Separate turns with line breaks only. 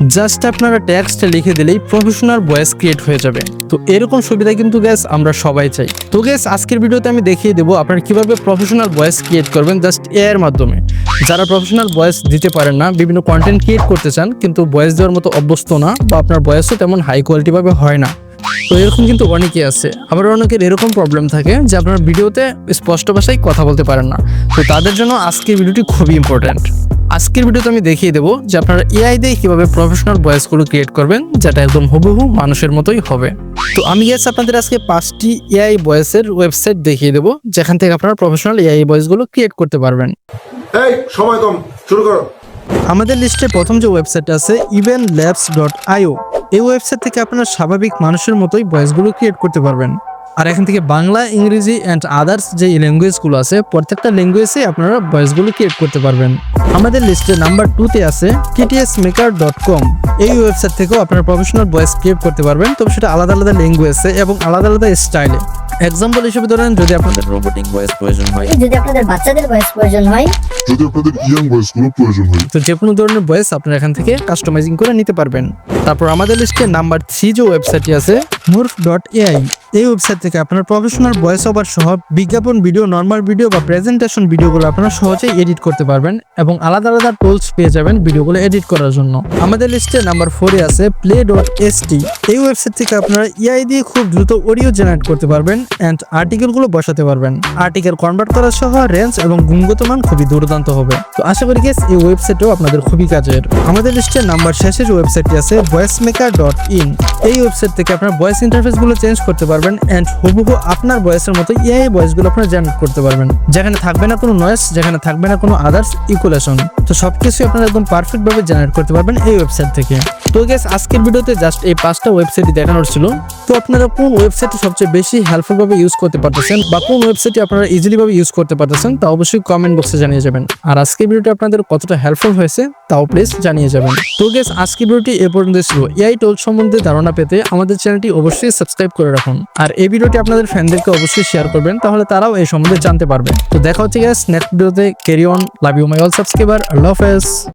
Just আপনারা টেক্সটে লিখে দিলেই প্রফেশনাল ভয়েস ক্রিয়েট হয়ে যাবে। তো এরকম সুবিধা কিন্তু গ্যাস আমরা সবাই চাই। তো গ্যাস আজকের ভিডিওতে আমি দেখিয়ে দেবো আপনারা কীভাবে প্রফেশনাল ভয়েস ক্রিয়েট করবেন জাস্ট এর মাধ্যমে। যারা প্রফেশনাল ভয়েস দিতে পারেন না, বিভিন্ন কন্টেন্ট ক্রিয়েট করতে চান, কিন্তু ভয়েস দেওয়ার মতো অভ্যস্ত না বা আপনার ভয়েসও তেমন হাই কোয়ালিটিভাবে হয় না। তো এরকম কিন্তু অনেকেই আছে। আবার অনেকের এরকম প্রবলেম থাকে যে আপনার ভিডিওতে স্পষ্ট ভাষায় কথা বলতে পারেন না। তো তাদের জন্য আজকের ভিডিওটি খুবই ইম্পর্ট্যান্ট আজকের ভিডিওতে আমি দেখিয়ে দেবো যে আপনারা এআই দিয়ে কীভাবে প্রফেশনাল ভয়েসগুলো ক্রিয়েট করবেন যেটা একদম হুবহু মানুষের মতোই হবে। তো আমি গেছি আপনাদের আজকে পাঁচটি এআই ভয়েসের ওয়েবসাইট দেখিয়ে দেবো যেখান থেকে আপনারা প্রফেশনাল এআই ভয়েসগুলো ক্রিয়েট করতে পারবেন।
এই সময় কম শুরু করো।
আমাদের লিস্টে প্রথম যে ওয়েবসাইট আছে ইভেন ল্যাবস ডট আইও এই ওয়েবসাইট থেকে আপনারা স্বাভাবিক মানুষের মতোই ভয়েসগুলো ক্রিয়েট করতে পারবেন। আর এখান থেকে বাংলা, ইংরেজি অ্যান্ড আদার্স যে ল্যাঙ্গুয়েজগুলো আছে, প্রত্যেকটা ল্যাঙ্গুয়েজে আপনারা ভয়েসগুলো ক্রিয়েট করতে পারবেন। আমাদের লিস্টে নাম্বার টুতে আছে টিটিএস মেকার ডট কম এই ওয়েবসাইট থেকেও আপনারা প্রফেশনাল ভয়েস ক্রিয়েট করতে পারবেন, তবে সেটা আলাদা আলাদা ল্যাঙ্গুয়েজে এবং আলাদা আলাদা স্টাইলে এক্সাম্পল হিসেবে ধরেন যদি আপনাদের রোবোটিক ভয়েস প্রয়োজন হয়।
যদি আপনাদের বাচ্চাদের বয়স প্রয়োজন হয়।
যদি আপনাদের ইয়াং ভয়েসগুলো প্রয়োজন হয়।
তো যে কোনো ধরনের ভয়েস আপনারা এখান থেকে কাস্টমাইজিং করে নিতে পারবেন। তারপর আমাদের লিস্টে নাম্বার থ্রি যে ওয়েবসাইটটি আছে মুরফ ডট এআই এই ওয়েবসাইট থেকে আপনার প্রফেশনাল ভয়েস ওভার সহ বিজ্ঞাপন ভিডিও নর্মাল ভিডিও বা প্রেজেন্টেশন ভিডিওগুলো আপনারা সহজেই এডিট করতে পারবেন এবং আলাদা আলাদা টুলস পেয়ে যাবেন ভিডিওগুলো এডিট করার জন্য। আমাদের লিস্টে নাম্বার ফোরে আছে প্লে ডট এসটি এই ওয়েবসাইট থেকে আপনারা এআই দিয়ে খুব দ্রুত অডিও জেনারেট করতে পারবেন অ্যান্ড আর্টিকেলগুলো বসাতে পারবেন। আর্টিকেল কনভার্ট করা সহ রেঞ্জ এবং গুণগত মান খুবই দুর্দান্ত হবে। তো আশা করি গেস এই ওয়েবসাইটও আপনাদের খুবই কাজের। আমাদের লিস্টে নাম্বার শেষের ওয়েবসাইটটি আছে ভয়েস মেকার ডট ইন এই ওয়েবসাইট থেকে আপনার ভয়েস ইন্টারফেসগুলো চেঞ্জ করতে পারবেন অ্যান্ড হুবহু আপনার ভয়েসের মতো এআই ভয়েসগুলো আপনারা জেনারেট করতে পারবেন। যেখানে থাকবে না কোনো নয়েস যেখানে থাকবে না কোনো আদার্স ইকুলেশন তো সবকিছু আপনারা একদম পারফেক্ট ভাবে জেনারেট করতে পারবেন এই ওয়েবসাইট থেকে। তো গেস আজকের ভিডিওতে জাস্ট এই পাঁচটা ওয়েবসাইট দেখানোর ছিল। তো আপনারা কোন ওয়েবসাইটটি সবচেয়ে বেশি হেল্পফুল ভাবে ইউজ করতে পারতেছেন বা কোন ওয়েবসাইটটি আপনারা ইজিলি ভাবে ইউজ করতে পারতেছেন, তা অবশ্যই কমেন্ট বক্সে জানিয়ে যাবেন। আর আজকের ভিডিওটি আপনাদের কতটা হেল্পফুল হয়েছে, তাও প্লিজ জানিয়ে যাবেন। তো গেস আজকের ভিডিওটি এ পর্যন্ত ছিল। এআই টোল সম্বন্ধে ধারণা পেতে আমাদের চ্যানেলটি অবশ্যই সাবস্ক্রাইব করে রাখুন। আর এই ভিডিওটি আপনাদের ফ্যানদেরকে অবশ্যই শেয়ার করবেন, তাহলে তারাও এই সম্বন্ধে জানতে পারবে। তো দেখা হচ্ছে গ্যাস নেক্সট ভিডিওতে carry on love you my all subscriber আল্লাহ হাফেজ